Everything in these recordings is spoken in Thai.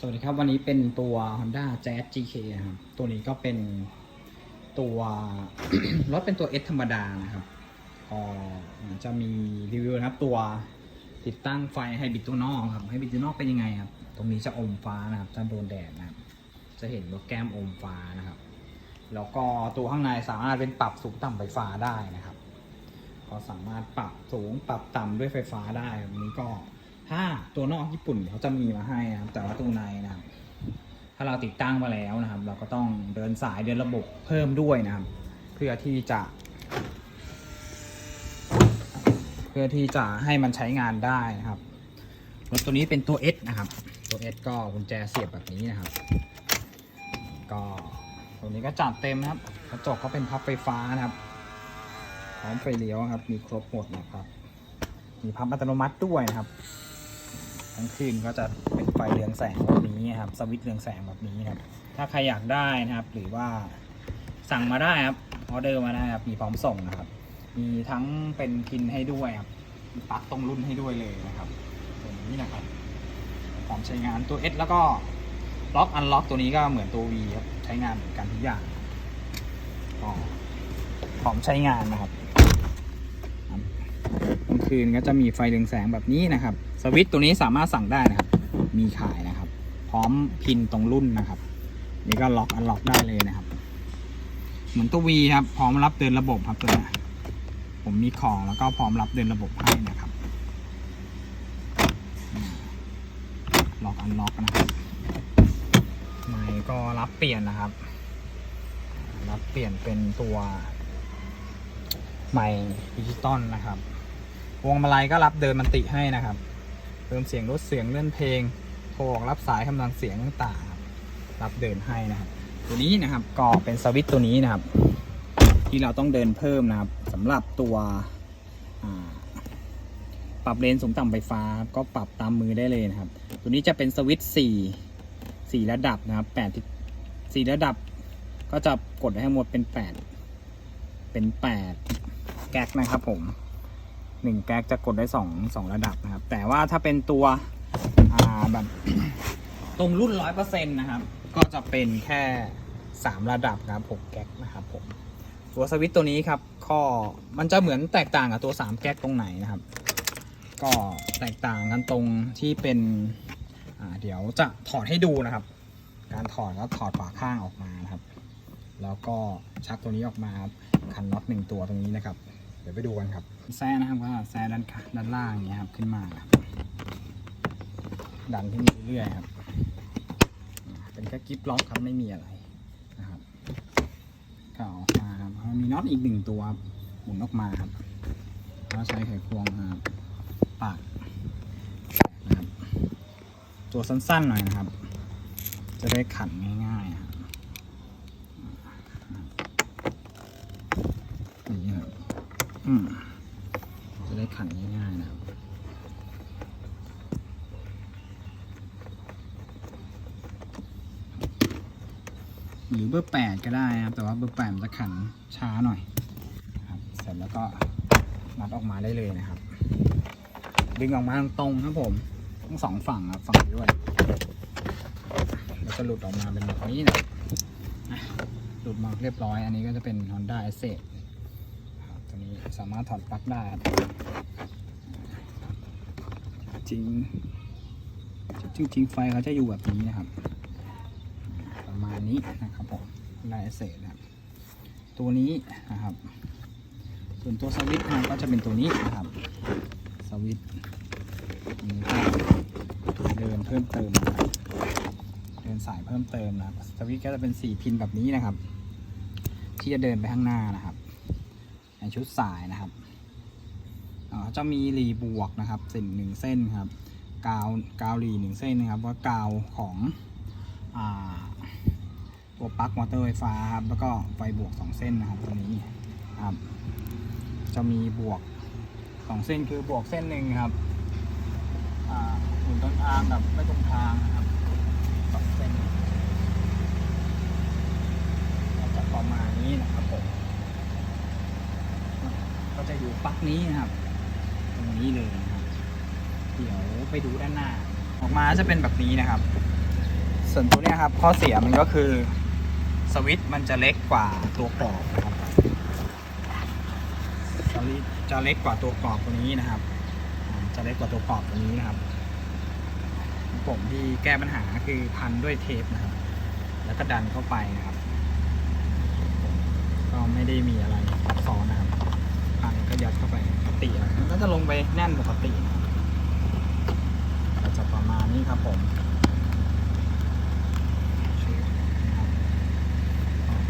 สวัสดีครับ วันนี้เป็นตัว Honda Jazz GK ครับ ตัวนี้ก็เป็นตัวรถเป็นตัว S ธรรมดานะครับก็จะมีรีวิวนะครับตัวติดตั้งไฟไฮบริดตัวนอกครับไฮบริดตัวนอกเป็นยังไงครับ ตรงนี้จะอมฟ้านะครับจะโดนแดดนะครับ จะเห็นว่าแก้มอมฟ้านะครับ แล้วก็ตัวข้างในสามารถเป็นปรับสูงต่ำไฟฟ้าได้นะครับ ก็สามารถปรับสูงปรับต่ำด้วยไฟฟ้าได้อันนี้ก็ ถ้าตัวนอกญี่ปุ่นเขาจะมีมาให้นะครับ แต่ว่าตัวในนะครับ ถ้าเราติดตั้งมาแล้วนะครับ เราก็ต้องเดินสายเดินระบบเพิ่มด้วยนะครับ เพื่อที่จะ เพื่อที่จะให้มันใช้งานได้นะครับรถตัวนี้เป็นตัว S นะครับ ตัว S ก็กุญแจเสียบแบบนี้นะครับ ก็ตัวนี้ก็จัดเต็มนะครับ กระจกก็เป็นพับไฟฟ้านะครับ พร้อมไฟเลี้ยวครับ มีครบหมดนะครับ มีพับอัตโนมัติด้วยนะครับ ทั้งคืนก็จะเป็นไฟเรืองแสงแบบนี้ครับ สวิตช์เรืองแสงแบบนี้ครับ ถ้าใครอยากได้นะครับ หรือว่าสั่งมาได้ครับออเดอร์มาได้ครับมีพร้อมส่งนะครับ มีทั้งเป็นพินให้ด้วยครับปลั๊กตรงรุ่นให้ด้วยเลยนะครับตัวนี้นะครับพร้อมใช้งานตัว S แล้วก็ล็อกอันล็อกตัวนี้ก็เหมือนตัว V ครับใช้งานเหมือนกันทุกอย่างพร้อมใช้งานนะครับ คืนก็จะมีไฟเรืองแสงแบบนี้นะครับ สวิตตัวนี้สามารถสั่งได้นะครับ มีขายนะครับ พร้อมพินตรงรุ่นนะครับ นี่ก็ล็อกอันล็อกได้เลยนะครับ เหมือนตัววีครับ พร้อมรับเดินระบบครับตัวนี้ผมมีของแล้วก็พร้อมรับเดินระบบให้นะครับ ล็อกอันล็อกนะครับไมค์ก็รับเปลี่ยนนะครับ รับเปลี่ยนเป็นตัวไมค์ดิจิตอลนะครับ วงมาลัยก็รับเดินมันติให้นะครับเพิ่มเสียงลดเสียงเลื่อนเพลงโทรรับสายกำลังเสียงต่างๆรับเดินให้นะครับ ตัวนี้นะครับก็เป็นสวิตตัวนี้นะครับ ที่เราต้องเดินเพิ่มนะครับสำหรับตัวปรับเลนสูงต่ำไฟฟ้าก็ปรับตามมือได้เลยนะครับ ตัวนี้จะเป็นสวิตช์สี่สี่ระดับนะครับแปดสี่ระดับ ก็จะกดให้หมดเป็นแปดเป็นแปดแก๊กนะครับผม หนึ่งแก๊กจะกดได้สองสองระดับนะครับ แต่ว่าถ้าเป็นตัวแบบตรงรุ่นร้อยเปอร์เซ็นต์นะครับ ก็จะเป็นแค่สามระดับนะครับหกแก๊กนะครับผมตัวสวิตตัวนี้ครับข้อมันจะเหมือนแตกต่างกับตัวสามแก๊กตรงไหนนะครับ ก็แตกต่างกันตรงที่เป็นเดี๋ยวจะถอดให้ดูนะครับ การถอดก็ถอดฝาข้างออกมานะครับ แล้วก็ชักตัวนี้ออกมาครับคันน็อตหนึ่งตัวตรงนี้นะครับ ดี๋ยวไปดูกันครับแซ่นะครับก็แซ่ด้านข้างด้านล่างอย่างเงี้ยครับขึ้นมาครับดันขึ้นเรื่อยๆครับ เป็นแค่กิ๊บล็อกครับไม่มีอะไรนะครับก็ออกมาครับมีน็อตอีกหนึ่งตัวหมุนออกมาครับก็ใช้ไขควงครับปากนะครับตัวสั้นๆหน่อยนะครับ จะได้ขันง่ายๆครับอย่างนี้ครับ อืม จะได้ขันง่ายๆนะครับหรือเบอร์แปดก็ได้นะครับ แต่ว่าเบอร์แปดมันจะขันช้าหน่อยครับ เสร็จแล้วก็มัดออกมาได้เลยนะครับ ดึงออกมาตรงๆครับผมทั้งสองฝั่งครับฝั่งนี้ด้วยแล้วก็หลุดออกมาเป็นแบบนี้นะหลุดมาเรียบร้อย อันนี้ก็จะเป็น Honda a s s e t ตัวนี้สามารถถอดปลั๊กได้จริงจริงจริงไฟเขาจะอยู่แบบนี้นะครับ ประมาณนี้นะครับผมได้เศษนะครับตัวนี้นะครับ ส่วนตัวสวิตช์นะก็จะเป็นตัวนี้นะครับสวิตช์นี้ก็เดินเพิ่มเติมเดินสายเพิ่มเติมนะสวิตช์ก็จะเป็นสี่พินแบบนี้นะครับ ที่จะเดินไปข้างหน้านะครับ ในชุดสายนะครับอ่าจะมีรีบวกนะครับสิ่งหนึ่งเส้นครับกาวกาวรีหนึ่งเส้นนะครับว่ากาวของอตัวปลั๊กมอเตอร์ไฟฟ้าครับแล้วก็ไฟบวกสองเส้นนะครับตรงนี้ครับ จะมีบวกสองเส้นคือบวกเส้นหนึ่งครับหมุนต้นทางกับไม่ตรงทางนะครับสองเส้นจะประมาณนี้นะครับผม จะอยู่ปลั๊กนี้นะครับ ตรงนี้เลยนะครับ เดี๋ยวไปดูด้านหน้า ออกมาจะเป็นแบบนี้นะครับ ส่วนตัวเนี้ยครับ ข้อเสียมันก็คือสวิตช์มันจะเล็กกว่าตัวกรอบนะครับสวิตช์จะเล็กกว่าตัวกรอบตัวนี้นะครับ จะเล็กกว่าตัวกรอบตัวนี้นะครับ ผมที่แก้ปัญหาคือพันด้วยเทปนะครับ แล้วก็ดันเข้าไปนะครับ ก็ไม่ได้มีอะไรซับซ้อนนะครับ พันก็ยัดเข้าไปปกติมันก็จะลงไปแน่นปกตินะครับก็จะประมาณนี้ครับผม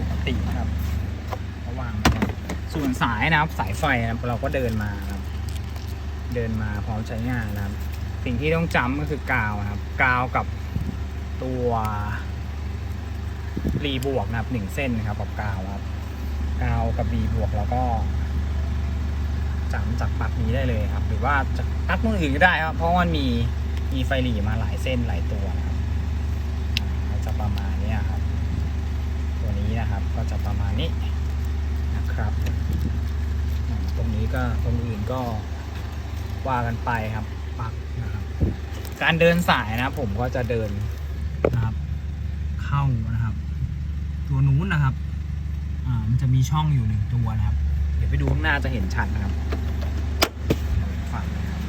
ปกติครับระหว่างส่วนสายนะครับสายไฟนะเราก็เดินมาครับ เดินมาพร้อมใช้งานนะครับ สิ่งที่ต้องจำก็คือกาวนะครับ กาวกับตัวรีบวกนะครับหนึ่งเส้นนะครับกับกาวครับกาวกับ B บวกแล้วก็ จำจากปลั๊กนี้ได้เลยครับ หรือว่าจากปลั๊กมืออื่นก็ได้ครับ เพราะมันมีมีไฟหลีมาหลายเส้นหลายตัวนะครับจะประมาณนี้ครับ ตัวนี้นะครับก็จะประมาณนี้นะครับ ตรงนี้ก็ตรงอื่นก็ว่ากันไปครับปักนะครับ การเดินสายนะผมก็จะเดินนะครับ เข้านะครับ ตัวนู้นนะครับ อ่ามันจะมีช่องอยู่หนึ่งตัวนะครับ เดี๋ยวไปดูข้างหน้าจะเห็นชัดนะครับฝั่งนะครับ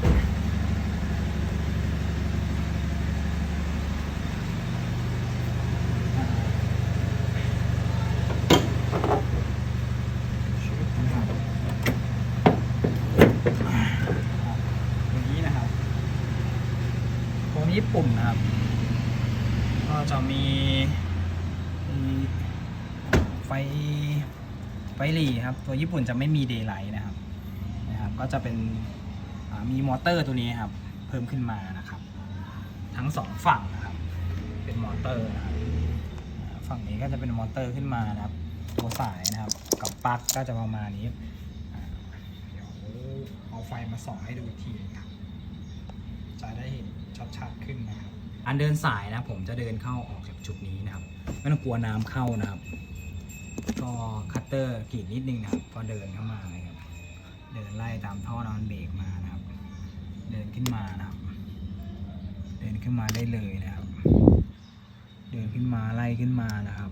ตรงนี้นะครับตัวนี้ปุ่มนะครับ ก็จะมีมี ไฟ ลี่ครับ ตัวญี่ปุ่นจะไม่มีเดย์ไลท์นะครับนะครับ ก็จะเป็นมีมอเตอร์ตัวนี้ครับ เพิ่มขึ้นมานะครับ ทั้งสองฝั่งนะครับ เป็นมอเตอร์นะครับฝั่งนี้ก็จะเป็นมอเตอร์ขึ้นมานะครับ ตัวสายนะครับ กับปลั๊กก็จะประมาณนี้เดี๋ยวเอาไฟมาส่องให้ดูอีกทีนะครับจะได้เห็นชัดๆขึ้นนะครับอันเดินสายนะผมจะเดินเข้าออกจากจุดนี้นะครับไม่ต้องกลัวน้ำเข้านะครับ ก็คัตเตอร์กรีดนิดนึงนะครับ ก็เดินเข้ามาเลยครับ เดินไล่ตามท่อนอนเบรกมานะครับ เดินขึ้นมานะครับ เดินขึ้นมาได้เลยนะครับ เดินขึ้นมาไล่ขึ้นมานะครับ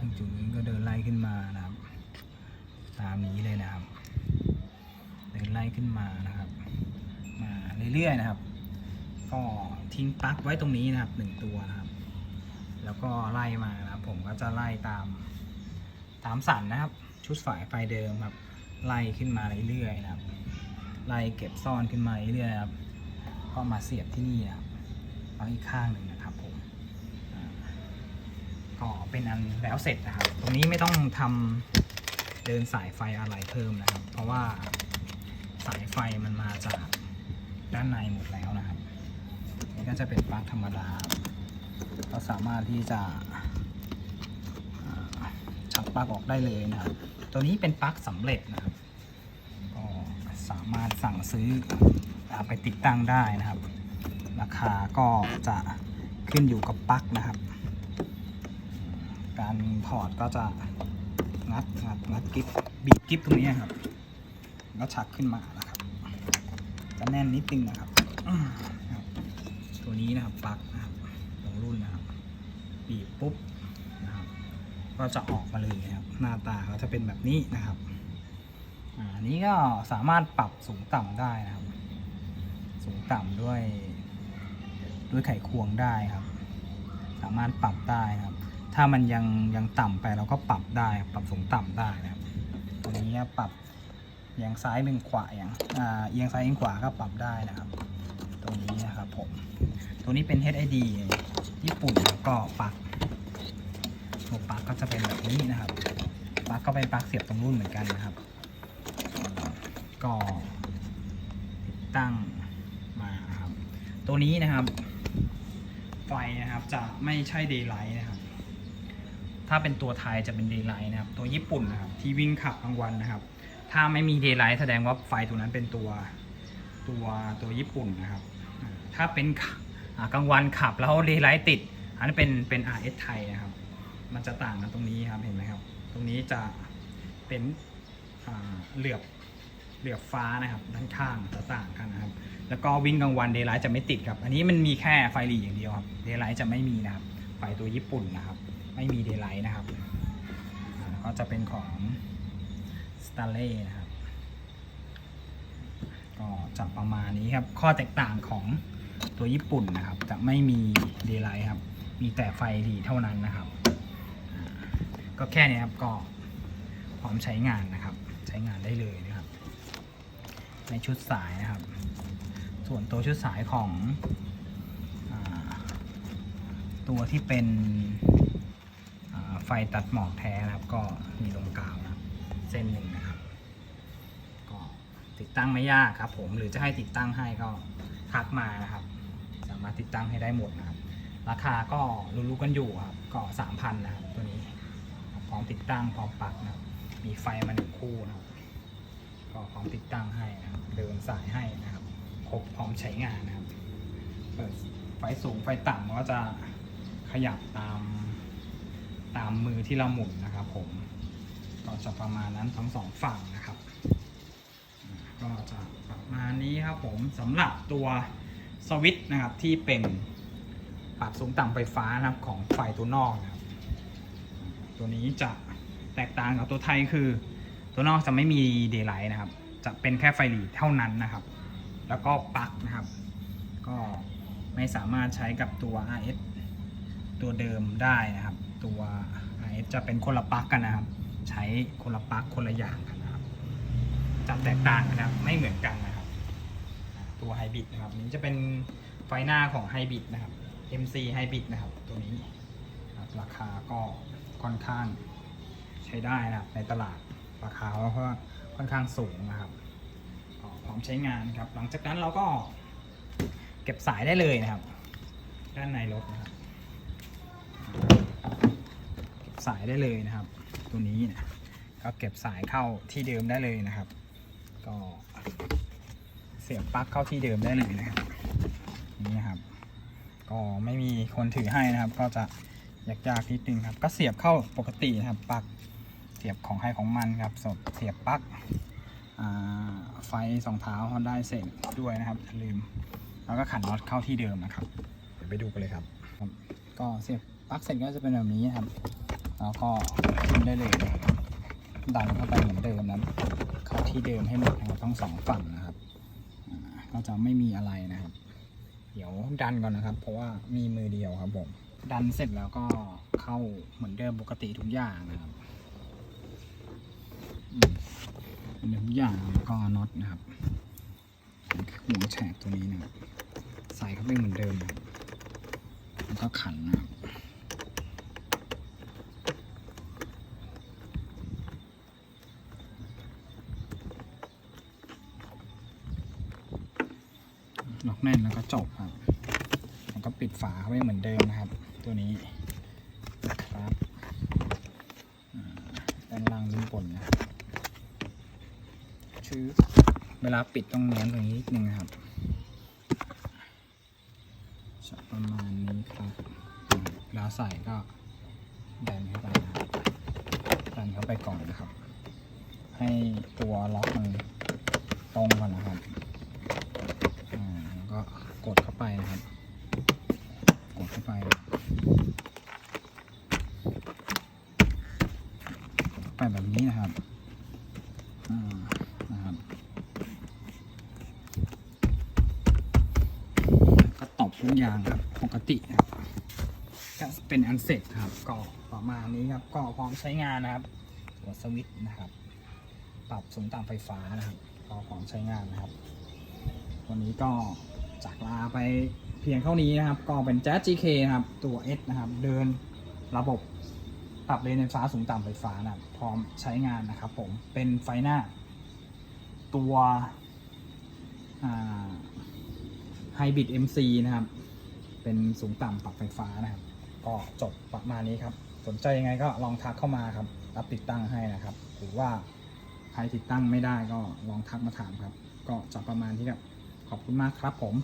ถึงจุดนี้ก็เดินไล่ขึ้นมานะครับ ตามนี้เลยนะครับ เดินไล่ขึ้นมานะครับ มาเรื่อยๆนะครับ ก็ทิ้งปลั๊กไว้ตรงนี้นะครับหนึ่งตัวนะครับ แล้วก็ไล่มา ผมก็จะไล่ตามตามสันนะครับ ชุดสายไฟเดิมครับไล่ขึ้นมาเรื่อยๆนะครับไล่เก็บซ่อนขึ้นมาเรื่อยๆนะครับก็มาเสียบที่นี่นะครับเอาอีกข้างหนึ่งนะครับผมก็เป็นอันแล้วเสร็จนะครับ ตรงนี้ไม่ต้องทำเดินสายไฟอะไรเพิ่มนะครับ เพราะว่าสายไฟมันมาจากด้านในหมดแล้วนะครับ นี่ก็จะเป็นปลั๊กธรรมดา ก็สามารถที่จะ ปลั๊กออกได้เลยนะครับ ตัวนี้เป็นปลั๊กสำเร็จนะครับก็สามารถสั่งซื้อไปติดตั้งได้นะครับ ราคาก็จะขึ้นอยู่กับปลั๊กนะครับ การถอดก็จะงัดงัดงัดกิฟบีบกิฟตรงนี้ครับ แล้วชักขึ้นมานะครับ จะแน่นนิดนึงนะครับ ตัวนี้นะครับปลั๊กนะครับของรุ่นนะครับ บีบปุ๊บ ก็จะออกมาเลยนะครับ หน้าตาก็จะเป็นแบบนี้นะครับอันนี้ก็สามารถปรับสูงต่ำได้นะครับ สูงต่ำด้วย ด้วยไขควงได้ครับ สามารถปรับได้นะครับ ถ้ามันยังยังต่ำไปเราก็ปรับได้ปรับสูงต่ำได้นะครับ ตัวนี้ปรับเอียงซ้ายเป็นขวาอย่างเอียงซ้ายเอียงขวาก็ปรับได้นะครับตรงนี้นะครับผม ตัวนี้เป็น HID ญี่ปุ่นแล้วก็ปลั๊ก ตัวปลั๊กก็จะเป็นแบบนี้นะครับปลั๊กก็เป็นปลั๊กเสียบตรงรุ่นเหมือนกันนะครับก็ติดตั้งมาครับ ตัวนี้นะครับ ไฟนะครับจะไม่ใช่ daylight นะครับ ถ้าเป็นตัวไทยจะเป็น daylight นะครับ ตัวญี่ปุ่นนะครับ ที่วิ่งขับกลางวันนะครับ ถ้าไม่มี daylight แสดงว่าไฟตัวนั้นเป็นตัวตัวตัวญี่ปุ่นนะครับ ถ้าเป็นกลางวันขับแล้ว daylight ติดอันนั้นเป็นเป็น RS ไทยนะครับ มันจะต่างกันตรงนี้ครับเห็นไหมครับ ตรงนี้จะเป็นเหลือบเหลือบฟ้านะครับด้านข้างจะต่างกันนะครับ แล้วก็วิ่งกลางวันเดย์ไลท์จะไม่ติดครับ อันนี้มันมีแค่ไฟหลีอย่างเดียวครับเดย์ไลท์จะไม่มีนะครับ ไฟตัวญี่ปุ่นนะครับ ไม่มีเดย์ไลท์นะครับก็จะเป็นของ s t a r l e นะครับก็จะประมาณนี้ครับ ข้อแตกต่างของตัวญี่ปุ่นนะครับ จะไม่มีเดย์ไลท์ครับ มีแต่ไฟหลีเท่านั้นนะครับ ก็แค่นี้ครับก็พร้อมใช้งานนะครับ ใช้งานได้เลยนะครับ ในชุดสายนะครับ ส่วนตัวชุดสายของอตัวที่เป็นไฟตัดหมอกแท้นะครับ ก็มีลงกาวนะครับ เส้นหนึ่งนะครับ ก็ติดตั้งไม่ยากครับ ผมหรือจะให้ติดตั้งให้ก็ทักมานะครับ สามารถติดตั้งให้ได้หมดนะครับ ราคาก็รู้ๆกันอยู่ครับก็สามพันนะครับตัวนี้ พร้อมติดตั้งพร้อมปลักนะมีไฟมาหนึ่งคู่นะครับก็พร้อมติดตั้งให้นะครับเดินสายให้นะครับ ครบพร้อมใช้งานนะครับเปิดไฟสูงไฟต่ำก็จะขยับตามตามมือที่เราหมุนนะครับผมก็จะประมาณนั้นทั้งสองฝั่งนะครับ ก็จะประมาณนี้ครับผมสำหรับตัวสวิตช์นะครับที่เป็นปรับสูงต่ำไฟฟ้านะครับของไฟตัวนอกนะ ตัวนี้จะแตกต่างกับตัวไทยคือ ตัวนอกจะไม่มีเดย์ไลท์นะครับ จะเป็นแค่ไฟหลีเท่านั้นนะครับ แล้วก็ปลั๊กนะครับ ก็ไม่สามารถใช้กับตัว RS ตัวเดิมได้นะครับ ตัว RS จะเป็นคนละปลั๊กกันนะครับ ใช้คนละปลั๊กคนละอย่างกันนะครับ จะแตกต่างกันนะครับไม่เหมือนกันนะครับ ตัวไฮบริดนะครับนี้จะเป็นไฟหน้าของไฮบริดนะครับ MC ไฮบริดนะครับ ตัวนี้ราคาก็ ค่อนข้างใช้ได้นะครับในตลาดราคาก็ค่อนข้างสูงนะครับพร้อมใช้งานครับ หลังจากนั้นเราก็เก็บสายได้เลยนะครับ ด้านในรถนะครับเก็บสายได้เลยนะครับ ตัวนี้นะก็เก็บสายเข้าที่เดิมได้เลยนะครับ ก็เสียบปลั๊กเข้าที่เดิมได้เลยนะครับนี่นะครับ ก็ไม่มีคนถือให้นะครับ ก็จะ ยากๆนิดนึงครับ ก็เสียบเข้าปกตินะครับปลั๊กเสียบของใครของมันครับสดเสียบปลั๊กอ่าไฟสองเท้าฮอนได้เสร็จด้วยนะครับอย่าลืม แล้วก็ขันน็อตเข้าที่เดิมนะครับเดี๋ยวไปดูกันเลยครับครับก็เสียบปลั๊กเสร็จก็จะเป็นแบบนี้นะครับ แล้วก็ขึ้นได้เลยนะครับดันเข้าไปเหมือนเดิมนะเข้าที่เดิมให้หมดนะครับทั้งสองฝั่งนะครับอ่าก็จะไม่มีอะไรนะครับ เดี๋ยวดันก่อนนะครับ เพราะว่ามีมือเดียวครับผม ดันเสร็จแล้วก็เข้าเหมือนเดิมปกติทุกอย่างนะครับเหมือนทุกอย่างแล้วก็น็อตนะครับหัวแฉกตัวนี้นะครับใส่เข้าไปเหมือนเดิมนะครับแล้วก็ขันนะครับล็อกแน่นแล้วก็จบครับ แล้วก็ปิดฝาเข้าไปเหมือนเดิมนะครับ ตัวนี้ครับด้านล่างด้านบนนะชื่อเวลาปิดต้องเน้นตรงนี้นิดนึงนะครับจะประมาณนี้ครับเวลาใส่ก็ดันเข้าไปนะครับดันเข้าไปก่อนนะครับ ให้ตัวล็อกมันตรงก่อนนะครับอ่าแล้วก็กดเข้าไปนะครับ กดเข้าไปกดเข้าไป แบบนี้นะครับนะครับก็ตบทุกอย่างครับปกตินะครับก็เป็นอันเสร็จครับก็ประมาณนี้ครับก็พร้อมใช้งานนะครับหัวสวิตช์นะครับ ปรับสูงต่ำไฟฟ้านะครับ ก็พร้อมใช้งานนะครับ วันนี้ก็จากลาไปเพียงเท่านี้นะครับ ก็เป็น Jazz GK นะครับ ตัว S นะครับ เดินระบบ ปรับเลนไฟฟ้าสูงต่ำไฟฟ้านะพร้อมใช้งานนะครับผมเป็นไฟหน้า ตัวไฮบริด MC นะครับ เป็นสูงต่ำปรับไฟฟ้านะครับ ก็จบประมาณนี้ครับ สนใจยังไงก็ลองทักเข้ามาครับ รับติดตั้งให้นะครับ หรือว่าใครติดตั้งไม่ได้ก็ลองทักมาถามครับ ก็จะประมาณที่ครับ ขอบคุณมากครับผม